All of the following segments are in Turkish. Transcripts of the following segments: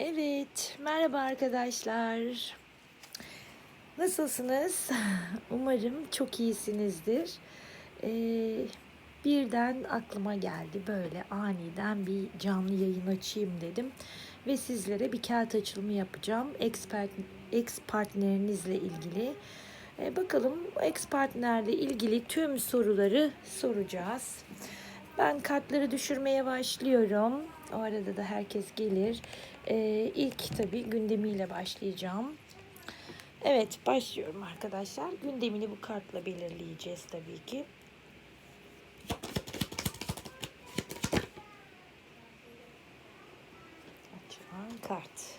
Evet, merhaba arkadaşlar. Nasılsınız? Umarım çok iyisinizdir. Ee, birden aklıma geldi böyle aniden bir canlı yayın açayım dedim. Ve sizlere bir kağıt açılımı yapacağım. Expert, ex partnerinizle ilgili. Ee, bakalım ex partnerle ilgili tüm soruları soracağız. Ben kartları düşürmeye başlıyorum. O arada da herkes gelir. Ee, ilk tabii gündemiyle başlayacağım. Evet başlıyorum arkadaşlar. Gündemini bu kartla belirleyeceğiz tabii ki. Açılan kart.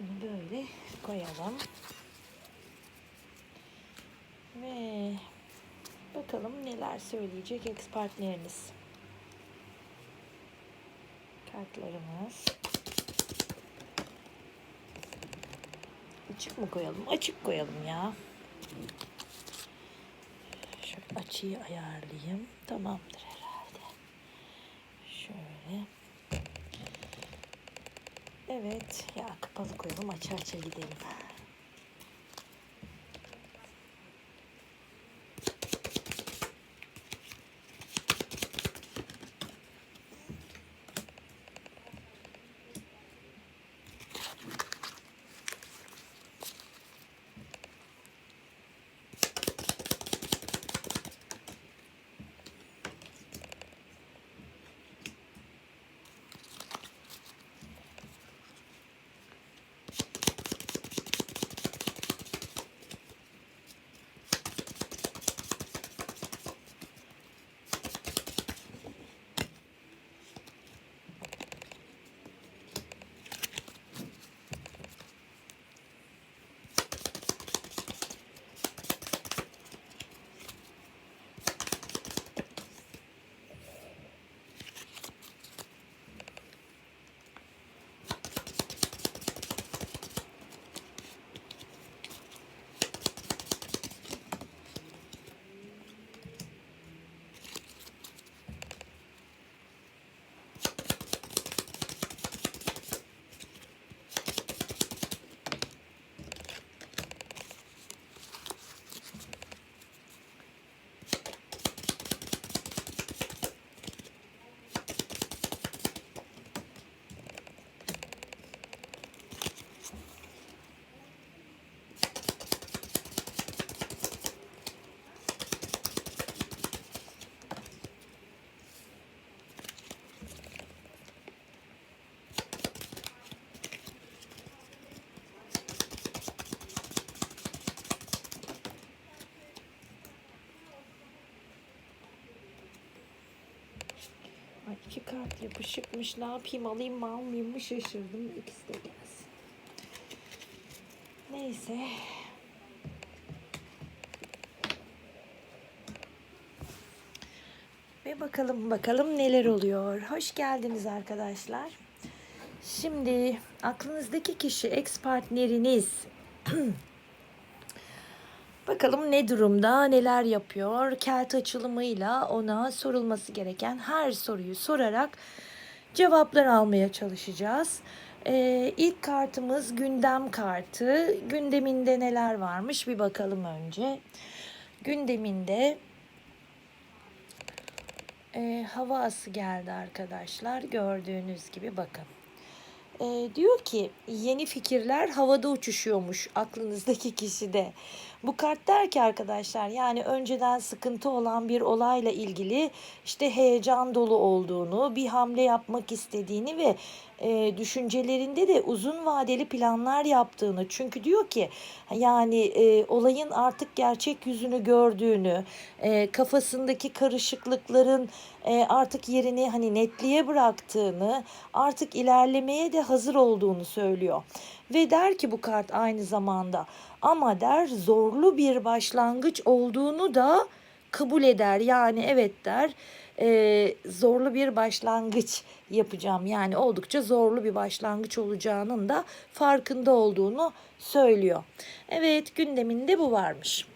Bunu böyle koyalım. Ve bakalım neler söyleyecek ex partneriniz. Kartlarımız. Açık mı koyalım? Açık koyalım ya. Şöyle açıyı ayarlayayım. Tamamdır herhalde. Şöyle. Evet. Ya kapalı koyalım. Aça aça gidelim. Kart yapışıkmış. Ne yapayım alayım mı almayayım mı şaşırdım. İkisi de gelsin. Neyse. Ve bakalım bakalım neler oluyor. Hoş geldiniz arkadaşlar. Şimdi aklınızdaki kişi ex partneriniz. Bakalım ne durumda, neler yapıyor? Kelt açılımıyla ona sorulması gereken her soruyu sorarak cevaplar almaya çalışacağız. Ee, ilk kartımız gündem kartı. Gündeminde neler varmış bir bakalım önce. Gündeminde e, hava ası geldi arkadaşlar. Gördüğünüz gibi bakın. E, diyor ki yeni fikirler havada uçuşuyormuş aklınızdaki kişide. Bu kart der ki arkadaşlar yani önceden sıkıntı olan bir olayla ilgili işte heyecan dolu olduğunu, bir hamle yapmak istediğini ve e, düşüncelerinde de uzun vadeli planlar yaptığını. Çünkü diyor ki yani e, olayın artık gerçek yüzünü gördüğünü, e, kafasındaki karışıklıkların e, artık yerini hani netliğe bıraktığını, artık ilerlemeye de hazır olduğunu söylüyor. Ve der ki bu kart aynı zamanda ama der zorlu bir başlangıç olduğunu da kabul eder. Yani evet der e, zorlu bir başlangıç yapacağım. Yani oldukça zorlu bir başlangıç olacağının da farkında olduğunu söylüyor. Evet gündeminde bu varmış.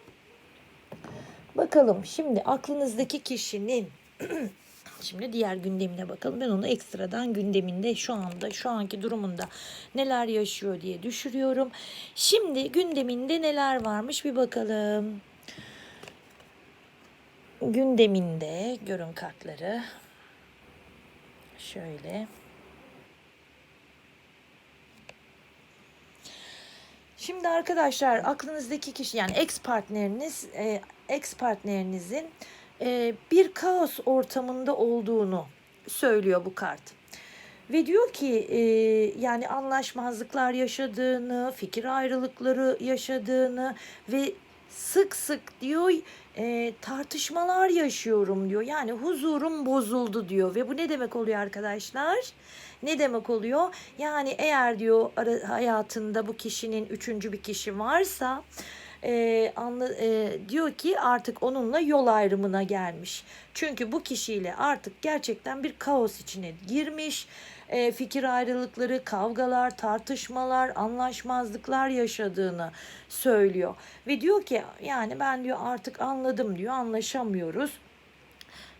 Bakalım şimdi aklınızdaki kişinin Şimdi diğer gündemine bakalım. Ben onu ekstradan gündeminde şu anda şu anki durumunda neler yaşıyor diye düşürüyorum. Şimdi gündeminde neler varmış bir bakalım. Gündeminde görün kartları. Şöyle. Şimdi arkadaşlar aklınızdaki kişi yani ex partneriniz e, ex partnerinizin e, bir kaos ortamında olduğunu söylüyor bu kart. Ve diyor ki e, yani anlaşmazlıklar yaşadığını, fikir ayrılıkları yaşadığını ve sık sık diyor e, tartışmalar yaşıyorum diyor. Yani huzurum bozuldu diyor. Ve bu ne demek oluyor arkadaşlar? Ne demek oluyor? Yani eğer diyor hayatında bu kişinin üçüncü bir kişi varsa e, anla, e, diyor ki artık onunla yol ayrımına gelmiş. Çünkü bu kişiyle artık gerçekten bir kaos içine girmiş. E, fikir ayrılıkları, kavgalar, tartışmalar, anlaşmazlıklar yaşadığını söylüyor. Ve diyor ki yani ben diyor artık anladım diyor anlaşamıyoruz.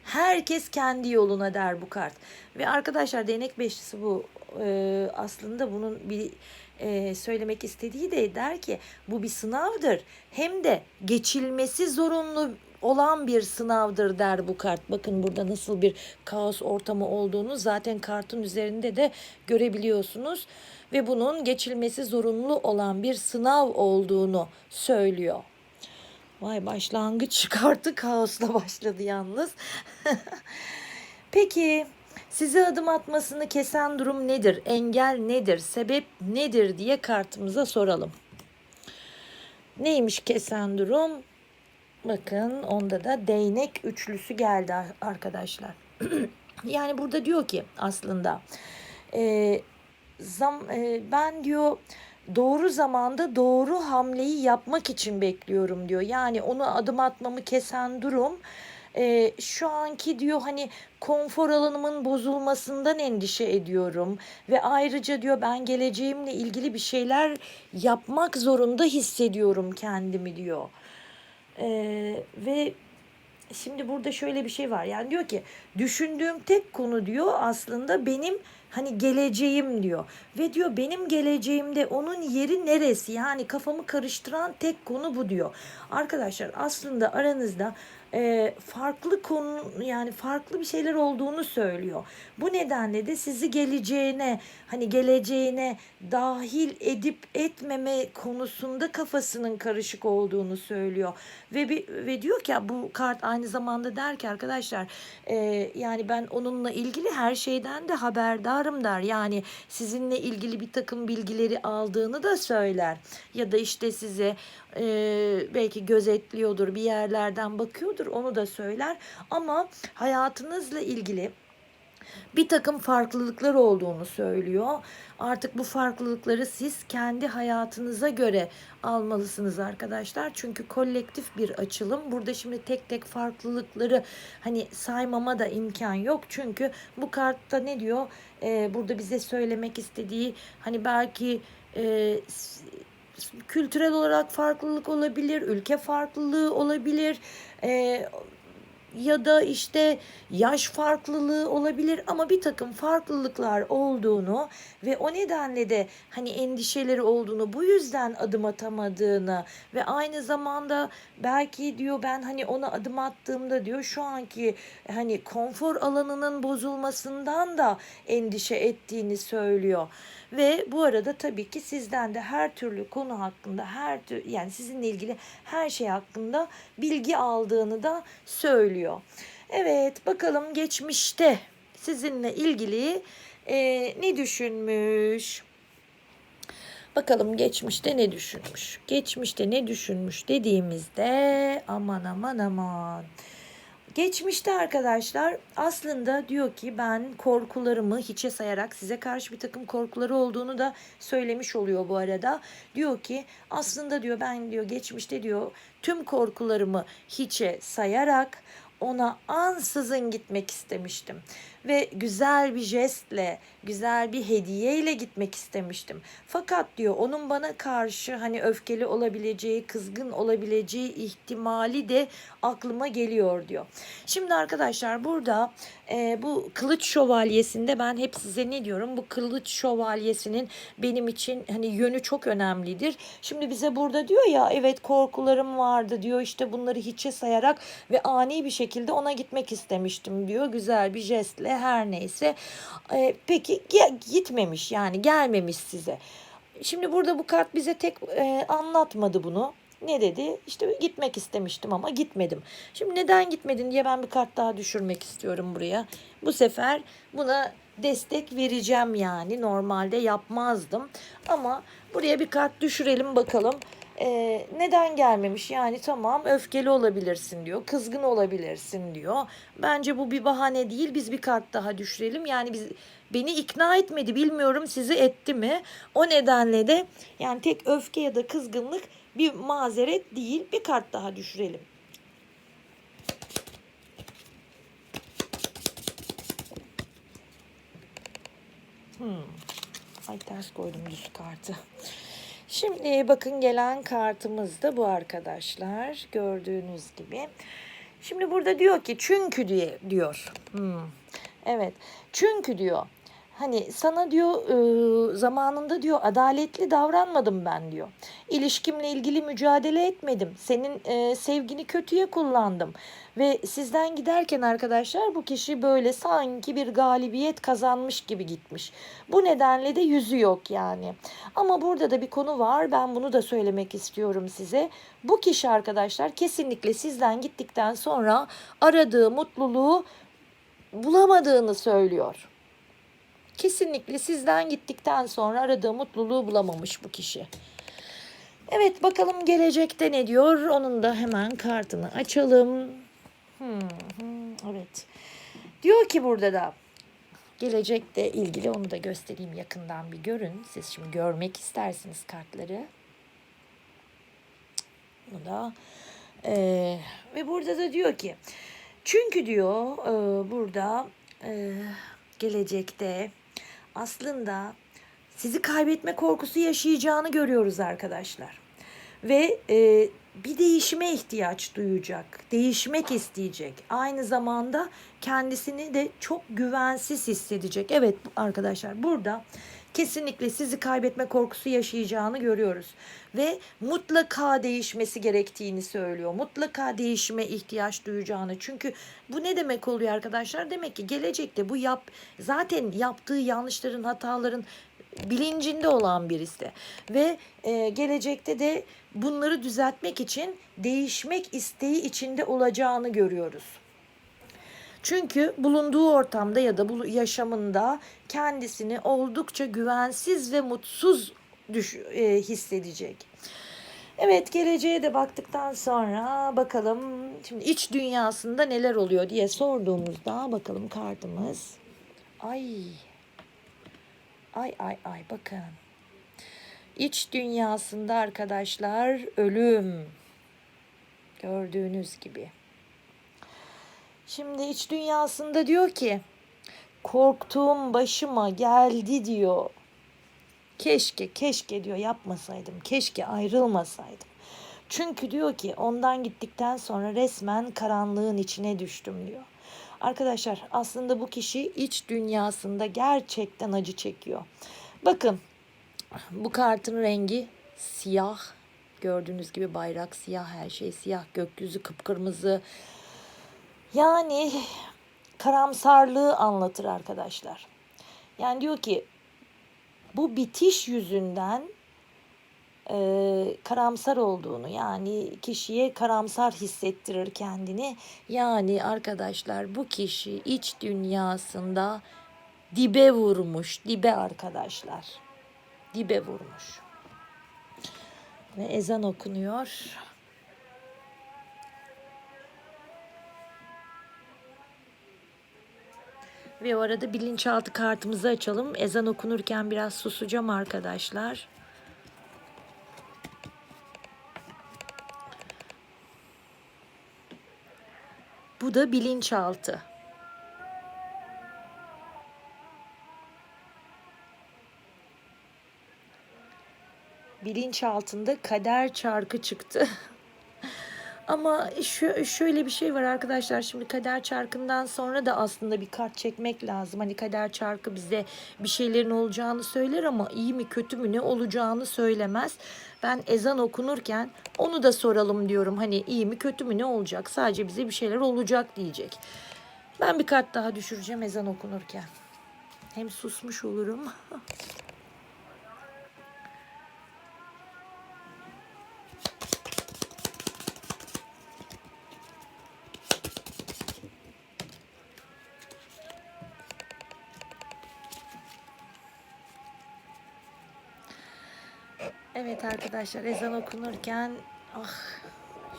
Herkes kendi yoluna der bu kart. Ve arkadaşlar değnek beşlisi bu. Ee, aslında bunun bir e, söylemek istediği de der ki bu bir sınavdır. Hem de geçilmesi zorunlu olan bir sınavdır der bu kart. Bakın burada nasıl bir kaos ortamı olduğunu zaten kartın üzerinde de görebiliyorsunuz. Ve bunun geçilmesi zorunlu olan bir sınav olduğunu söylüyor. Vay başlangıç kartı kaosla başladı yalnız. Peki size adım atmasını kesen durum nedir? Engel nedir? Sebep nedir diye kartımıza soralım. Neymiş kesen durum? Bakın onda da değnek üçlüsü geldi arkadaşlar. yani burada diyor ki aslında e, zam, e, ben diyor doğru zamanda doğru hamleyi yapmak için bekliyorum diyor. Yani onu adım atmamı kesen durum e, şu anki diyor hani konfor alanımın bozulmasından endişe ediyorum ve ayrıca diyor ben geleceğimle ilgili bir şeyler yapmak zorunda hissediyorum kendimi diyor. E, ve şimdi burada şöyle bir şey var. Yani diyor ki düşündüğüm tek konu diyor aslında benim hani geleceğim diyor. Ve diyor benim geleceğimde onun yeri neresi? Yani kafamı karıştıran tek konu bu diyor. Arkadaşlar aslında aranızda e, farklı konu yani farklı bir şeyler olduğunu söylüyor. Bu nedenle de sizi geleceğine hani geleceğine dahil edip etmeme konusunda kafasının karışık olduğunu söylüyor. Ve bir, ve diyor ki bu kart aynı zamanda der ki arkadaşlar e, yani ben onunla ilgili her şeyden de haberdarım der. Yani sizinle ilgili bir takım bilgileri aldığını da söyler. Ya da işte size e, belki gözetliyordur bir yerlerden bakıyordur onu da söyler. Ama hayatınızla ilgili bir takım farklılıklar olduğunu söylüyor. Artık bu farklılıkları siz kendi hayatınıza göre almalısınız arkadaşlar. Çünkü kolektif bir açılım. Burada şimdi tek tek farklılıkları hani saymama da imkan yok. Çünkü bu kartta ne diyor? Ee, burada bize söylemek istediği hani belki e, kültürel olarak farklılık olabilir, ülke farklılığı olabilir. E, ya da işte yaş farklılığı olabilir ama bir takım farklılıklar olduğunu ve o nedenle de hani endişeleri olduğunu bu yüzden adım atamadığını ve aynı zamanda belki diyor ben hani ona adım attığımda diyor şu anki hani konfor alanının bozulmasından da endişe ettiğini söylüyor. Ve bu arada tabii ki sizden de her türlü konu hakkında her tür yani sizinle ilgili her şey hakkında bilgi aldığını da söylüyor. Evet bakalım geçmişte sizinle ilgili e, ne düşünmüş? Bakalım geçmişte ne düşünmüş? Geçmişte ne düşünmüş dediğimizde aman aman aman. Geçmişte arkadaşlar aslında diyor ki ben korkularımı hiçe sayarak size karşı bir takım korkuları olduğunu da söylemiş oluyor bu arada. Diyor ki aslında diyor ben diyor geçmişte diyor tüm korkularımı hiçe sayarak ona ansızın gitmek istemiştim. Ve güzel bir jestle, güzel bir hediyeyle gitmek istemiştim. Fakat diyor onun bana karşı hani öfkeli olabileceği, kızgın olabileceği ihtimali de aklıma geliyor diyor. Şimdi arkadaşlar burada e, bu kılıç şövalyesinde ben hep size ne diyorum? Bu kılıç şövalyesinin benim için hani yönü çok önemlidir. Şimdi bize burada diyor ya evet korkularım vardı diyor işte bunları hiçe sayarak ve ani bir şekilde ona gitmek istemiştim diyor. Güzel bir jestle her neyse. E, peki gitmemiş yani gelmemiş size. Şimdi burada bu kart bize tek e, anlatmadı bunu. Ne dedi? İşte gitmek istemiştim ama gitmedim. Şimdi neden gitmedin diye ben bir kart daha düşürmek istiyorum buraya. Bu sefer buna destek vereceğim yani. Normalde yapmazdım. Ama buraya bir kart düşürelim bakalım. Ee, neden gelmemiş? Yani tamam öfkeli olabilirsin diyor. Kızgın olabilirsin diyor. Bence bu bir bahane değil. Biz bir kart daha düşürelim. Yani biz beni ikna etmedi. Bilmiyorum sizi etti mi? O nedenle de yani tek öfke ya da kızgınlık bir mazeret değil. Bir kart daha düşürelim. Hmm. Ay ters koydum düz kartı. Şimdi bakın gelen kartımız da bu arkadaşlar. Gördüğünüz gibi. Şimdi burada diyor ki çünkü diye diyor. Hmm. Evet. Çünkü diyor. Hani sana diyor e, zamanında diyor adaletli davranmadım ben diyor. İlişkimle ilgili mücadele etmedim. Senin e, sevgini kötüye kullandım. Ve sizden giderken arkadaşlar bu kişi böyle sanki bir galibiyet kazanmış gibi gitmiş. Bu nedenle de yüzü yok yani. Ama burada da bir konu var. Ben bunu da söylemek istiyorum size. Bu kişi arkadaşlar kesinlikle sizden gittikten sonra aradığı mutluluğu bulamadığını söylüyor. Kesinlikle sizden gittikten sonra aradığı mutluluğu bulamamış bu kişi. Evet bakalım gelecekte ne diyor? Onun da hemen kartını açalım. Hmm, evet. Diyor ki burada da gelecekle ilgili onu da göstereyim yakından bir görün. Siz şimdi görmek istersiniz kartları. Bu da e, ve burada da diyor ki çünkü diyor e, burada e, gelecekte aslında sizi kaybetme korkusu yaşayacağını görüyoruz arkadaşlar. Ve e, bir değişime ihtiyaç duyacak, değişmek isteyecek. Aynı zamanda kendisini de çok güvensiz hissedecek. Evet arkadaşlar burada kesinlikle sizi kaybetme korkusu yaşayacağını görüyoruz. Ve mutlaka değişmesi gerektiğini söylüyor. Mutlaka değişime ihtiyaç duyacağını. Çünkü bu ne demek oluyor arkadaşlar? Demek ki gelecekte bu yap zaten yaptığı yanlışların, hataların bilincinde olan birisi ve e, gelecekte de bunları düzeltmek için değişmek isteği içinde olacağını görüyoruz. Çünkü bulunduğu ortamda ya da bu yaşamında kendisini oldukça güvensiz ve mutsuz düş e, hissedecek. Evet geleceğe de baktıktan sonra bakalım şimdi iç dünyasında neler oluyor diye sorduğumuzda bakalım kartımız. Ay. Ay ay ay bakın. İç dünyasında arkadaşlar ölüm. Gördüğünüz gibi. Şimdi iç dünyasında diyor ki korktuğum başıma geldi diyor. Keşke keşke diyor yapmasaydım. Keşke ayrılmasaydım. Çünkü diyor ki ondan gittikten sonra resmen karanlığın içine düştüm diyor. Arkadaşlar aslında bu kişi iç dünyasında gerçekten acı çekiyor. Bakın bu kartın rengi siyah. Gördüğünüz gibi bayrak siyah, her şey siyah, gökyüzü kıpkırmızı. Yani karamsarlığı anlatır arkadaşlar. Yani diyor ki bu bitiş yüzünden e, karamsar olduğunu yani kişiye karamsar hissettirir kendini. Yani arkadaşlar bu kişi iç dünyasında dibe vurmuş, dibe arkadaşlar. Dibe vurmuş. Ve ezan okunuyor. Ve o arada bilinçaltı kartımızı açalım. Ezan okunurken biraz susacağım arkadaşlar. Bu da bilinçaltı. Bilinç altında kader çarkı çıktı. Ama şu, şöyle bir şey var arkadaşlar. Şimdi kader çarkından sonra da aslında bir kart çekmek lazım. Hani kader çarkı bize bir şeylerin olacağını söyler ama iyi mi kötü mü ne olacağını söylemez. Ben ezan okunurken onu da soralım diyorum. Hani iyi mi kötü mü ne olacak? Sadece bize bir şeyler olacak diyecek. Ben bir kart daha düşüreceğim ezan okunurken. Hem susmuş olurum. Evet arkadaşlar ezan okunurken ah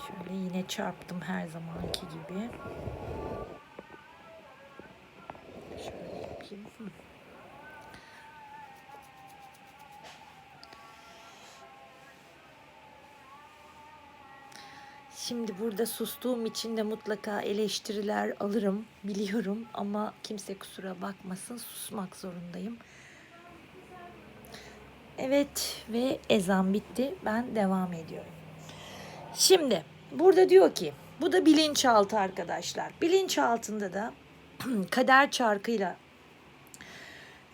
şöyle yine çarptım her zamanki gibi. Şöyle yapayım. Şimdi burada sustuğum için de mutlaka eleştiriler alırım biliyorum ama kimse kusura bakmasın susmak zorundayım. Evet ve ezan bitti. Ben devam ediyorum. Şimdi burada diyor ki bu da bilinçaltı arkadaşlar. Bilinçaltında da kader çarkıyla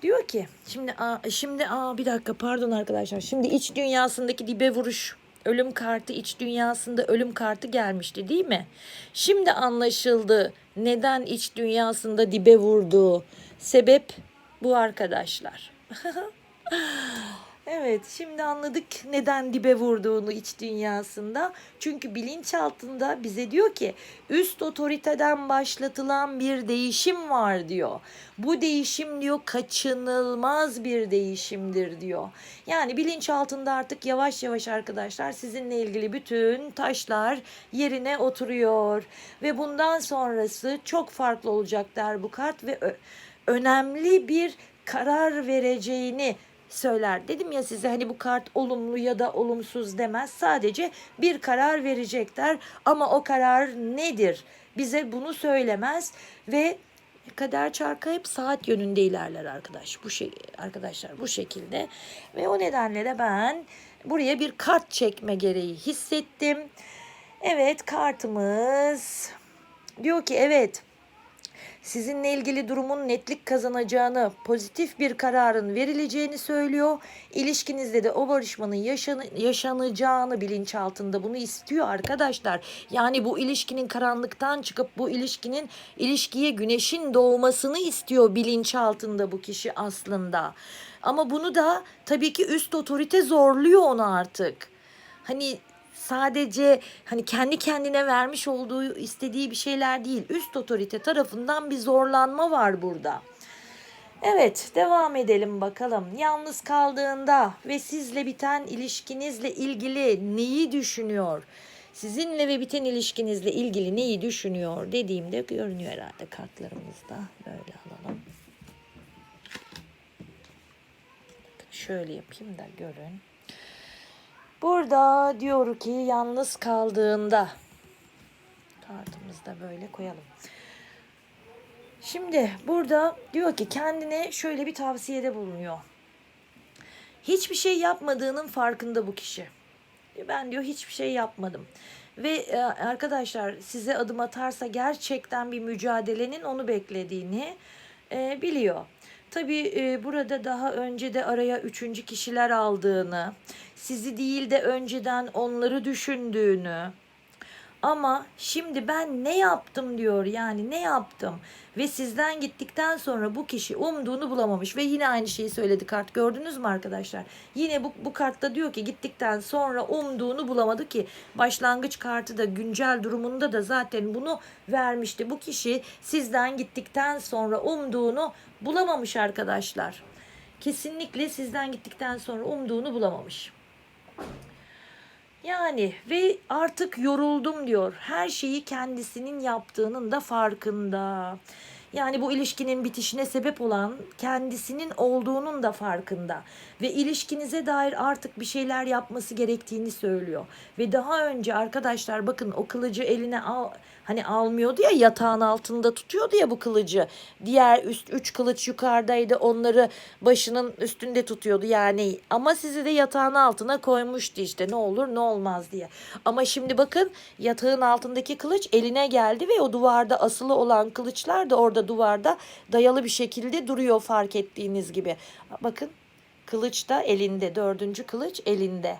diyor ki şimdi aa, şimdi aa bir dakika pardon arkadaşlar. Şimdi iç dünyasındaki dibe vuruş ölüm kartı iç dünyasında ölüm kartı gelmişti değil mi? Şimdi anlaşıldı neden iç dünyasında dibe vurdu. Sebep bu arkadaşlar. Evet, şimdi anladık neden dibe vurduğunu iç dünyasında. Çünkü bilinç altında bize diyor ki üst otoriteden başlatılan bir değişim var diyor. Bu değişim diyor kaçınılmaz bir değişimdir diyor. Yani bilinç altında artık yavaş yavaş arkadaşlar sizinle ilgili bütün taşlar yerine oturuyor ve bundan sonrası çok farklı olacak der bu kart ve önemli bir karar vereceğini söyler. Dedim ya size hani bu kart olumlu ya da olumsuz demez. Sadece bir karar verecekler ama o karar nedir? Bize bunu söylemez ve kader çarkı hep saat yönünde ilerler arkadaş. Bu şey arkadaşlar bu şekilde ve o nedenle de ben buraya bir kart çekme gereği hissettim. Evet kartımız diyor ki evet sizinle ilgili durumun netlik kazanacağını, pozitif bir kararın verileceğini söylüyor. İlişkinizde de o barışmanın yaşan yaşanacağını bilinçaltında bunu istiyor arkadaşlar. Yani bu ilişkinin karanlıktan çıkıp bu ilişkinin ilişkiye güneşin doğmasını istiyor bilinçaltında bu kişi aslında. Ama bunu da tabii ki üst otorite zorluyor onu artık. Hani sadece hani kendi kendine vermiş olduğu istediği bir şeyler değil. Üst otorite tarafından bir zorlanma var burada. Evet, devam edelim bakalım. Yalnız kaldığında ve sizle biten ilişkinizle ilgili neyi düşünüyor? Sizinle ve biten ilişkinizle ilgili neyi düşünüyor dediğimde görünüyor herhalde kartlarımızda. Böyle alalım. Şöyle yapayım da görün. Burada diyor ki yalnız kaldığında kartımızı da böyle koyalım. Şimdi burada diyor ki kendine şöyle bir tavsiyede bulunuyor. Hiçbir şey yapmadığının farkında bu kişi. Ben diyor hiçbir şey yapmadım. Ve e, arkadaşlar size adım atarsa gerçekten bir mücadelenin onu beklediğini e, biliyor. Tabii e, burada daha önce de araya üçüncü kişiler aldığını, sizi değil de önceden onları düşündüğünü, ama şimdi ben ne yaptım diyor yani ne yaptım? Ve sizden gittikten sonra bu kişi umduğunu bulamamış. Ve yine aynı şeyi söyledi kart. Gördünüz mü arkadaşlar? Yine bu, bu kartta diyor ki gittikten sonra umduğunu bulamadı ki. Başlangıç kartı da güncel durumunda da zaten bunu vermişti. Bu kişi sizden gittikten sonra umduğunu bulamamış arkadaşlar. Kesinlikle sizden gittikten sonra umduğunu bulamamış. Yani ve artık yoruldum diyor. Her şeyi kendisinin yaptığının da farkında. Yani bu ilişkinin bitişine sebep olan kendisinin olduğunun da farkında ve ilişkinize dair artık bir şeyler yapması gerektiğini söylüyor. Ve daha önce arkadaşlar bakın o kılıcı eline al, Hani almıyordu ya yatağın altında tutuyordu ya bu kılıcı. Diğer üst üç kılıç yukarıdaydı onları başının üstünde tutuyordu yani. Ama sizi de yatağın altına koymuştu işte ne olur ne olmaz diye. Ama şimdi bakın yatağın altındaki kılıç eline geldi ve o duvarda asılı olan kılıçlar da orada duvarda dayalı bir şekilde duruyor fark ettiğiniz gibi. Bakın kılıç da elinde dördüncü kılıç elinde.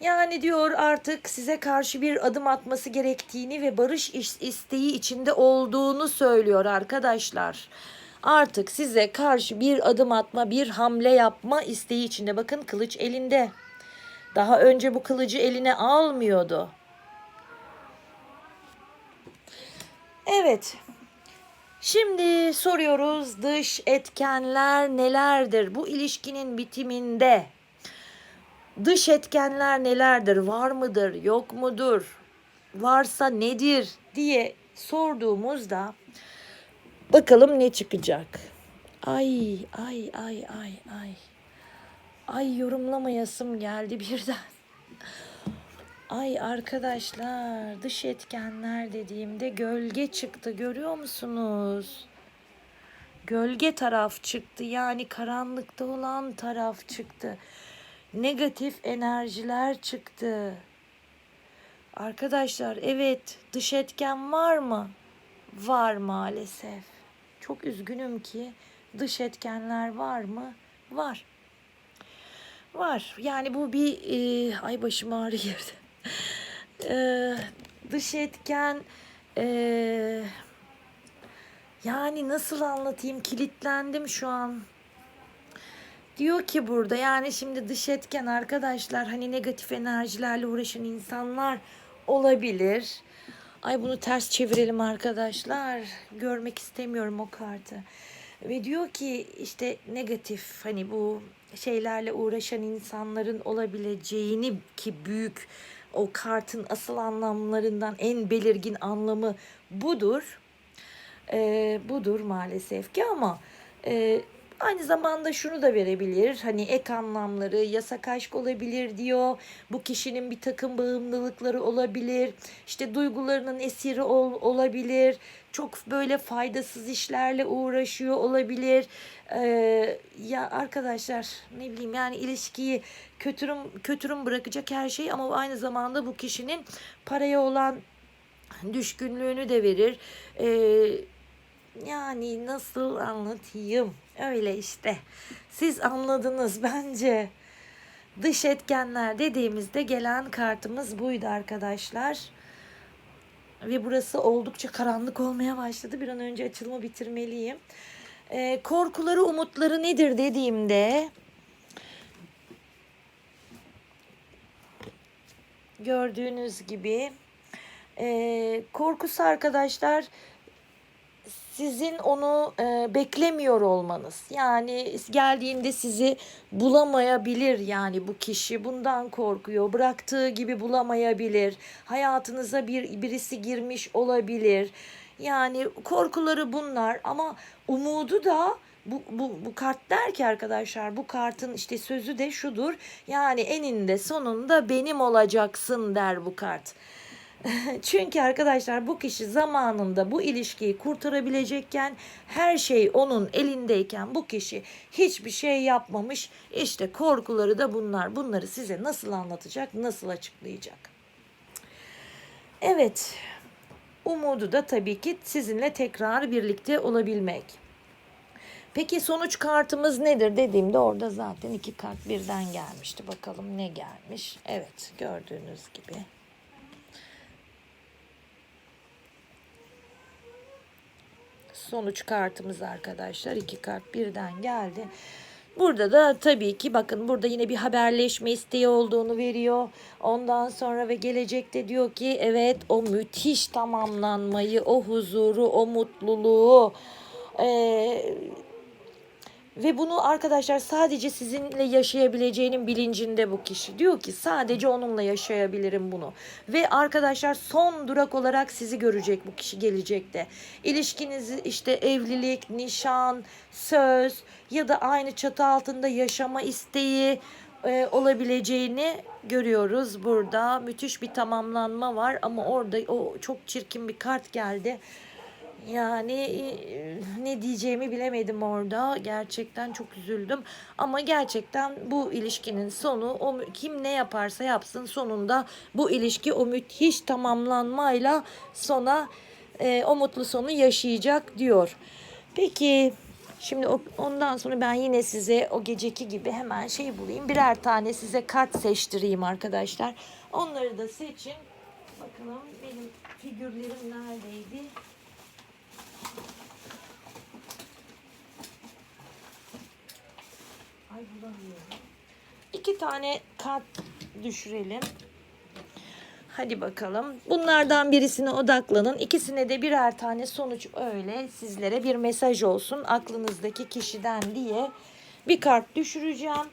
Yani diyor artık size karşı bir adım atması gerektiğini ve barış is- isteği içinde olduğunu söylüyor arkadaşlar. Artık size karşı bir adım atma, bir hamle yapma isteği içinde. Bakın kılıç elinde. Daha önce bu kılıcı eline almıyordu. Evet. Şimdi soruyoruz dış etkenler nelerdir bu ilişkinin bitiminde? Dış etkenler nelerdir? Var mıdır? Yok mudur? Varsa nedir diye sorduğumuzda bakalım ne çıkacak? Ay ay ay ay ay. Ay yorumlamayasım geldi birden. Ay arkadaşlar dış etkenler dediğimde gölge çıktı görüyor musunuz? Gölge taraf çıktı yani karanlıkta olan taraf çıktı. Negatif enerjiler çıktı. Arkadaşlar evet dış etken var mı? Var maalesef. Çok üzgünüm ki dış etkenler var mı? Var. Var. Yani bu bir e, ay başım ağrı girdi. E, dış etken e, yani nasıl anlatayım kilitlendim şu an. Diyor ki burada yani şimdi dış etken arkadaşlar hani negatif enerjilerle uğraşan insanlar olabilir. Ay bunu ters çevirelim arkadaşlar. Görmek istemiyorum o kartı. Ve diyor ki işte negatif hani bu şeylerle uğraşan insanların olabileceğini ki büyük o kartın asıl anlamlarından en belirgin anlamı budur. Ee, budur maalesef ki ama e, aynı zamanda şunu da verebilir. Hani ek anlamları yasak aşk olabilir diyor. Bu kişinin bir takım bağımlılıkları olabilir. İşte duygularının esiri ol, olabilir. Çok böyle faydasız işlerle uğraşıyor olabilir. Ee, ya arkadaşlar ne bileyim yani ilişkiyi kötürüm kötürüm bırakacak her şey ama aynı zamanda bu kişinin paraya olan düşkünlüğünü de verir. Ee, yani nasıl anlatayım? Öyle işte. Siz anladınız bence. Dış etkenler dediğimizde gelen kartımız buydu arkadaşlar. Ve burası oldukça karanlık olmaya başladı. Bir an önce açılımı bitirmeliyim. Ee, korkuları, umutları nedir dediğimde gördüğünüz gibi e, korkusu arkadaşlar sizin onu e, beklemiyor olmanız. Yani geldiğinde sizi bulamayabilir yani bu kişi bundan korkuyor. Bıraktığı gibi bulamayabilir. Hayatınıza bir birisi girmiş olabilir. Yani korkuları bunlar ama umudu da bu, bu, bu kart der ki arkadaşlar bu kartın işte sözü de şudur. Yani eninde sonunda benim olacaksın der bu kart. Çünkü arkadaşlar bu kişi zamanında bu ilişkiyi kurtarabilecekken her şey onun elindeyken bu kişi hiçbir şey yapmamış. İşte korkuları da bunlar. Bunları size nasıl anlatacak, nasıl açıklayacak? Evet. Umudu da tabii ki sizinle tekrar birlikte olabilmek. Peki sonuç kartımız nedir dediğimde orada zaten iki kart birden gelmişti. Bakalım ne gelmiş. Evet gördüğünüz gibi. Sonuç kartımız arkadaşlar. iki kart birden geldi. Burada da tabii ki bakın burada yine bir haberleşme isteği olduğunu veriyor. Ondan sonra ve gelecekte diyor ki evet o müthiş tamamlanmayı, o huzuru, o mutluluğu ee, ve bunu arkadaşlar sadece sizinle yaşayabileceğinin bilincinde bu kişi. Diyor ki sadece onunla yaşayabilirim bunu. Ve arkadaşlar son durak olarak sizi görecek bu kişi gelecekte. İlişkinizi işte evlilik, nişan, söz ya da aynı çatı altında yaşama isteği e, olabileceğini görüyoruz burada. Müthiş bir tamamlanma var ama orada o çok çirkin bir kart geldi. Yani e, ne diyeceğimi bilemedim orada. Gerçekten çok üzüldüm. Ama gerçekten bu ilişkinin sonu o kim ne yaparsa yapsın sonunda bu ilişki o müthiş tamamlanmayla sona e, o mutlu sonu yaşayacak diyor. Peki şimdi ondan sonra ben yine size o geceki gibi hemen şey bulayım. Birer tane size kart seçtireyim arkadaşlar. Onları da seçin. Bakalım benim figürlerim neredeydi? Ay bulamıyorum. İki tane kart düşürelim. Hadi bakalım. Bunlardan birisine odaklanın. İkisine de birer tane sonuç öyle sizlere bir mesaj olsun aklınızdaki kişiden diye bir kart düşüreceğim.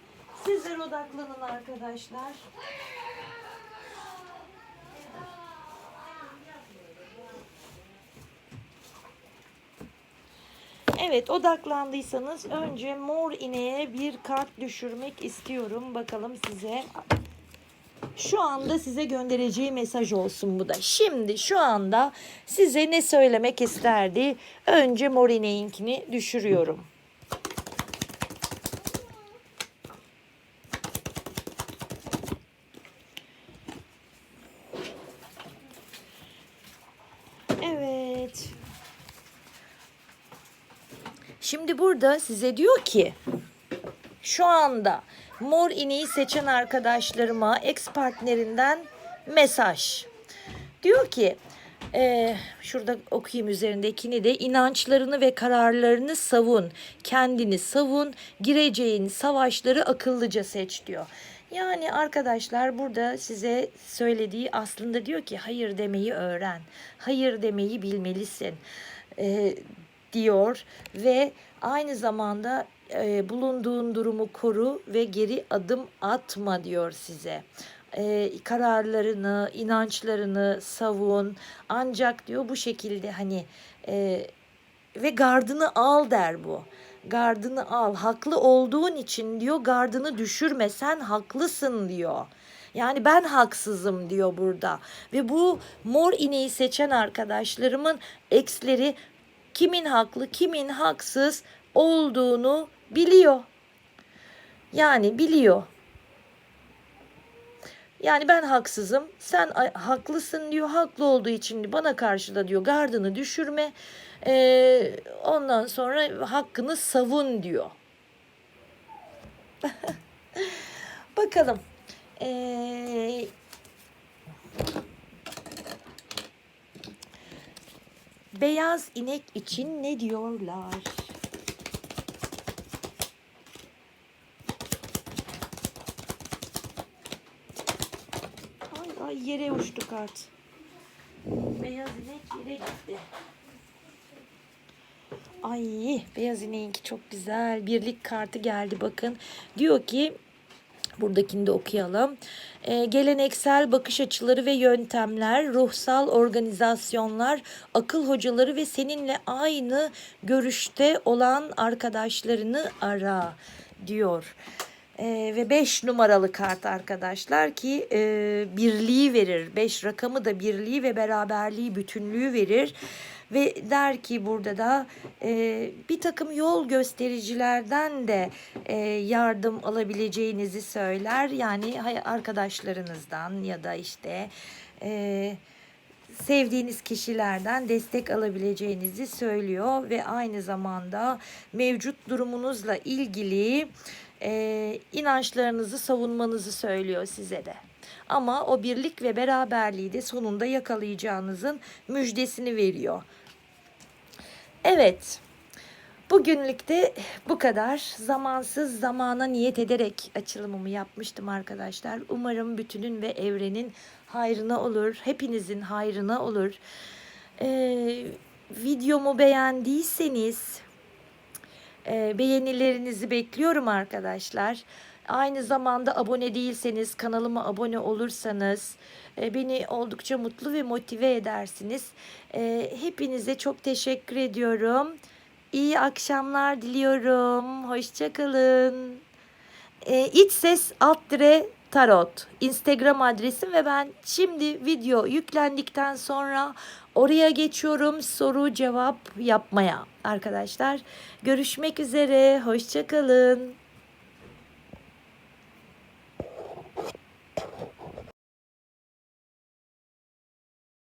Sizler odaklanın arkadaşlar. Evet odaklandıysanız önce mor ineğe bir kart düşürmek istiyorum. Bakalım size şu anda size göndereceği mesaj olsun bu da. Şimdi şu anda size ne söylemek isterdi? Önce mor ineğinkini düşürüyorum. Evet. Şimdi burada size diyor ki şu anda mor ineği seçen arkadaşlarıma ex partnerinden mesaj. Diyor ki e, şurada okuyayım üzerindekini de inançlarını ve kararlarını savun. Kendini savun. Gireceğin savaşları akıllıca seç diyor. Yani arkadaşlar burada size söylediği aslında diyor ki hayır demeyi öğren. Hayır demeyi bilmelisin. E, diyor ve aynı zamanda e, bulunduğun durumu koru ve geri adım atma diyor size. E, kararlarını, inançlarını savun. Ancak diyor bu şekilde hani e, ve gardını al der bu. Gardını al. Haklı olduğun için diyor gardını düşürme. Sen haklısın diyor. Yani ben haksızım diyor burada. Ve bu mor ineği seçen arkadaşlarımın eksleri kimin haklı, kimin haksız olduğunu biliyor. Yani biliyor. Yani ben haksızım, sen haklısın diyor. Haklı olduğu için bana karşı da diyor gardını düşürme. Ee, ondan sonra hakkını savun diyor. Bakalım. Ee, beyaz inek için ne diyorlar? Ay ay yere uçtu kart. Beyaz inek yere gitti. Ay beyaz ineğinki çok güzel. Birlik kartı geldi bakın. Diyor ki Buradakini de okuyalım. Ee, geleneksel bakış açıları ve yöntemler, ruhsal organizasyonlar, akıl hocaları ve seninle aynı görüşte olan arkadaşlarını ara diyor. Ee, ve 5 numaralı kart arkadaşlar ki e, birliği verir. 5 rakamı da birliği ve beraberliği, bütünlüğü verir. Ve der ki burada da e, bir takım yol göstericilerden de e, yardım alabileceğinizi söyler. Yani arkadaşlarınızdan ya da işte e, sevdiğiniz kişilerden destek alabileceğinizi söylüyor ve aynı zamanda mevcut durumunuzla ilgili e, inançlarınızı savunmanızı söylüyor size de. Ama o birlik ve beraberliği de sonunda yakalayacağınızın müjdesini veriyor. Evet. Bugünlük de bu kadar. Zamansız zamana niyet ederek açılımımı yapmıştım arkadaşlar. Umarım bütünün ve evrenin hayrına olur. Hepinizin hayrına olur. Ee, videomu beğendiyseniz e, beğenilerinizi bekliyorum arkadaşlar. Aynı zamanda abone değilseniz kanalıma abone olursanız e, beni oldukça mutlu ve motive edersiniz. E, hepinize çok teşekkür ediyorum. İyi akşamlar diliyorum. Hoşçakalın. E, iç ses alt dire tarot Instagram adresim ve ben şimdi video yüklendikten sonra oraya geçiyorum soru cevap yapmaya arkadaşlar. Görüşmek üzere. Hoşçakalın.